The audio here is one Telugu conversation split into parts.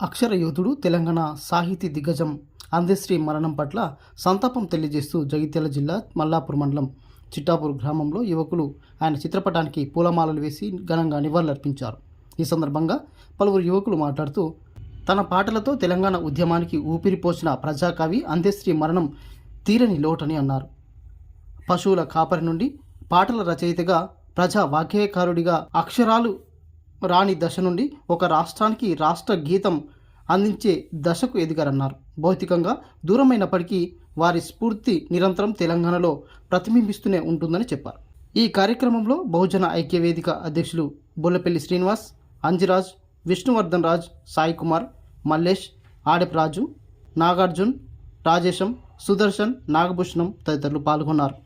అక్షర యోధుడు తెలంగాణ సాహితీ దిగ్గజం అందశ్రీ మరణం పట్ల సంతాపం తెలియజేస్తూ జగిత్యాల జిల్లా మల్లాపూర్ మండలం చిట్టాపూర్ గ్రామంలో యువకులు ఆయన చిత్రపటానికి పూలమాలలు వేసి ఘనంగా నివాళులర్పించారు. ఈ సందర్భంగా పలువురు యువకులు మాట్లాడుతూ తన పాటలతో తెలంగాణ ఉద్యమానికి ఊపిరిపోసిన ప్రజాకవి అందశ్రీ మరణం తీరని లోటని అన్నారు. పశువుల కాపరి నుండి పాటల రచయితగా ప్రజా వాగ్గేయకారుడిగా అక్షరాలు రాని దశ నుండి ఒక రాష్ట్రానికి రాష్ట్ర గీతం అందించే దశకు ఎదిగారన్నారు. భౌతికంగా దూరమైనప్పటికీ వారి స్ఫూర్తి నిరంతరం తెలంగాణలో ప్రతిబింబిస్తూనే ఉంటుందని చెప్పారు. ఈ కార్యక్రమంలో బహుజన ఐక్యవేదిక అధ్యక్షులు బొల్లపల్లి శ్రీనివాస్ అంజిరాజ్ విష్ణువర్ధన్ రాజ్ సాయి కుమార్ మల్లేష్ ఆడెప్ రాజు నాగార్జున్ రాజేశం సుదర్శన్ నాగభూషణం తదితరులు పాల్గొన్నారు.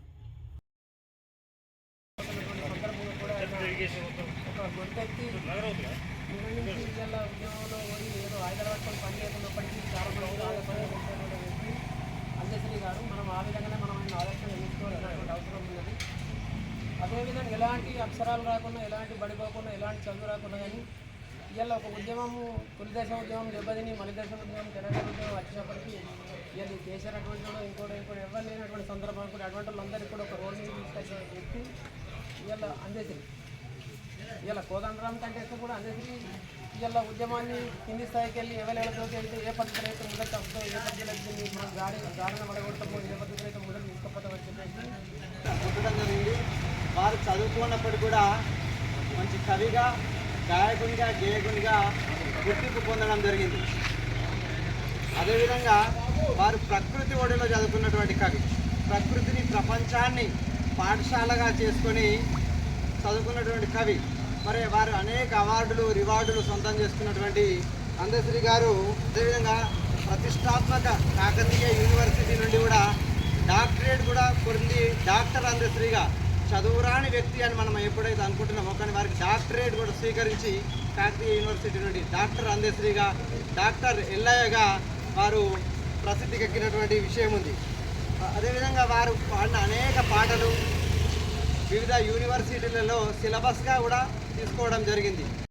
ఒక గొంతెత్తి ఉద్యమంలో పోయి ఏదో హైదరాబాద్ పని లేకున్నప్పటికీ చాలా మంది ఆదర్శంగా వ్యక్తి అంజశ్రీ గారు మనం ఆ విధంగానే మనం ఆయన ఆలోచన నిలుచుకోవాల్సినటువంటి అవసరం ఉన్నది అదేవిధంగా ఎలాంటి అక్షరాలు రాకుండా ఎలాంటి పడిపోకుండా ఎలాంటి చదువు రాకుండా కానీ ఇవాళ ఒక ఉద్యమము తొలి ఉద్యమం దెబ్బతిని మలి ఉద్యమం తెలంగాణ ఉద్యమం వచ్చినప్పటికీ ఇవాళ ఈ కేసీఆర్ అటువంటి ఇంకోటి ఇంకోటి ఎవరు లేనటువంటి సందర్భం కూడా అటువంటి వాళ్ళందరికీ కూడా ఒక రోడ్ మీద తీసుకొచ్చే వ్యక్తి ఇవాళ అంజశ్రీ ఇలా కోదండరామ్ కంటే కూడా అందరికీ ఇలా ఉద్యమాన్ని కింది స్థాయికి వెళ్ళి ఎవరెవరితో అయితే ఏ పద్ధతిలో అయితే ముందర తప్పుతో ఏ పద్ధతిలో అయితే మనం గాడి గాడిన పడగొడతామో ఏ పద్ధతిలో అయితే ముందర తీసుకుపోతామని చెప్పేసి పుట్టడం జరిగింది. వారు చదువుకున్నప్పుడు కూడా మంచి కవిగా గాయకునిగా గేయకునిగా గుర్తింపు పొందడం జరిగింది. అదేవిధంగా వారు ప్రకృతి ఒడిలో చదువుకున్నటువంటి కవి. ప్రకృతిని ప్రపంచాన్ని పాఠశాలగా చేసుకొని చదువుకున్నటువంటి కవి. మరి వారు అనేక అవార్డులు రివార్డులు సొంతం చేసుకున్నటువంటి అందశ్రీ గారు అదేవిధంగా ప్రతిష్టాత్మక కాకతీయ యూనివర్సిటీ నుండి కూడా డాక్టరేట్ కూడా పొంది డాక్టర్ అందశ్రీగా చదువురాని వ్యక్తి అని మనం ఎప్పుడైతే అనుకుంటున్నామో కానీ వారికి డాక్టరేట్ కూడా స్వీకరించి కాకతీయ యూనివర్సిటీ నుండి డాక్టర్ అందశ్రీగా డాక్టర్ ఎల్లయ్యగా వారు ప్రసిద్ధికెక్కినటువంటి విషయం ఉంది. అదేవిధంగా వారు పాడిన అనేక పాటలు వివిధ యూనివర్సిటీలలో సిలబస్గా కూడా తీసుకోవడం జరిగింది.